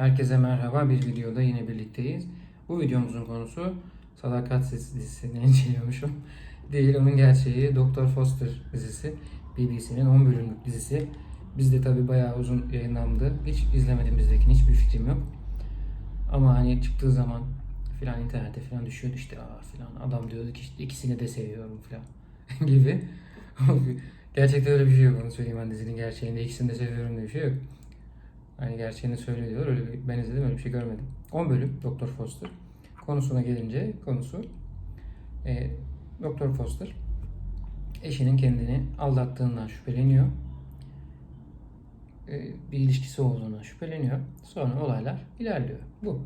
Herkese merhaba. Bir videoda yine birlikteyiz. Bu videomuzun konusu Sadakat dizisini inceliyormuşum. Değil onun gerçeği Doktor Foster dizisi. BBC'nin 10 bölümlük dizisi. Bizde tabi bayağı uzun yayınlandı. Hiç izlemedim bizdekini. Hiçbir fikrim yok. Ama hani çıktığı zaman filan internette filan düşüyordu işte aa filan. Adam diyordu ki işte ikisini de seviyorum filan gibi. Gerçekten öyle bir şey yok onu söyleyeyim ben dizinin gerçeğinde ikisini de seviyorum diye bir şey yok. Hani gerçeğini söylüyor. Öyle bir, ben izledim öyle bir şey görmedim. 10 bölüm Doktor Foster. Konusuna gelince konusu e, Doktor Foster eşinin kendini aldattığından şüpheleniyor. E, bir ilişkisi olduğundan şüpheleniyor. Sonra olaylar ilerliyor. Bu.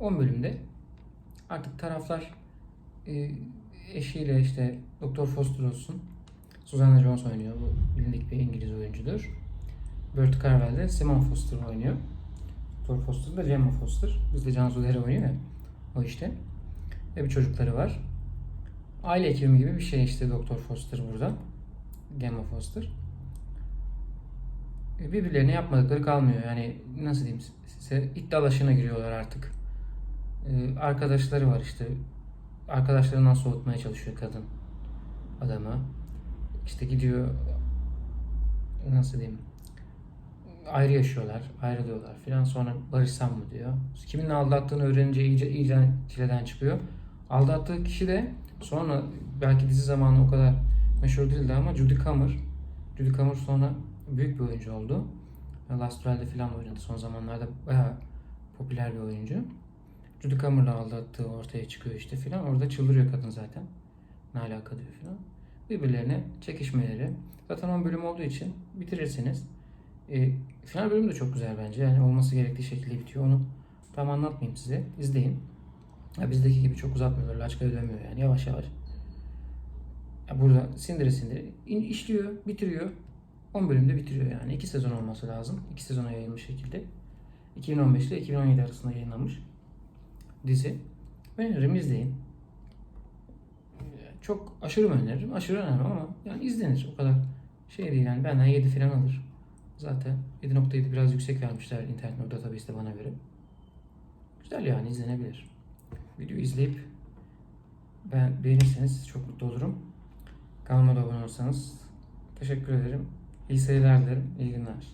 10 bölümde artık taraflar e, eşiyle işte Doktor Foster olsun. Susanna Jones oynuyor. Bu bilindik bir İngiliz oyuncudur. Burt Carvel de Simon Foster oynuyor. Doktor Foster da Gemma Foster. Bizde Cansu Dere oynuyor ya. O işte. Ve bir çocukları var. Aile hekimi gibi bir şey işte Doktor Foster burada. Gemma Foster. E, Birbirlerine yapmadıkları kalmıyor. Yani nasıl diyeyim size iddialaşına giriyorlar artık. E, Arkadaşları var işte. Arkadaşlarından soğutmaya çalışıyor kadın adamı. İşte gidiyor nasıl diyeyim ayrı yaşıyorlar, ayrılıyorlar filan. Sonra barışsam mı diyor. Kimin aldattığını öğrenince iyice iyice çileden çıkıyor. Aldattığı kişi de sonra belki dizi zamanı o kadar meşhur değildi ama Judy Comer. Judy Comer sonra büyük bir oyuncu oldu. Last Duel'de filan oynadı. Son zamanlarda bayağı popüler bir oyuncu. Judy Comer'la aldattığı ortaya çıkıyor işte filan. Orada çıldırıyor kadın zaten. Ne alaka diyor filan. Birbirlerine çekişmeleri. Zaten 10 bölüm olduğu için bitirirsiniz. E, final bölüm de çok güzel bence. Yani olması gerektiği şekilde bitiyor. Onu tam anlatmayayım size. İzleyin. Ya bizdeki gibi çok uzatmıyor. Laçkaya dönmüyor yani. Yavaş yavaş. Ya burada sindire sindire in- işliyor, bitiriyor. 10 bölümde bitiriyor yani. 2 sezon olması lazım. 2 sezona yayılmış şekilde. 2015 ile 2017 arasında yayınlanmış dizi. Öneririm izleyin. Çok aşırı öneririm? Aşırı önemli ama yani izlenir. O kadar şey değil yani. Benden 7 falan alır. Zaten 7.7 biraz yüksek vermişler internet nokta database'de bana göre. Güzel yani izlenebilir. Videoyu izleyip ben beğenirseniz çok mutlu olurum. Kanalıma da abone olursanız teşekkür ederim. İyi seyirler dilerim. İyi günler.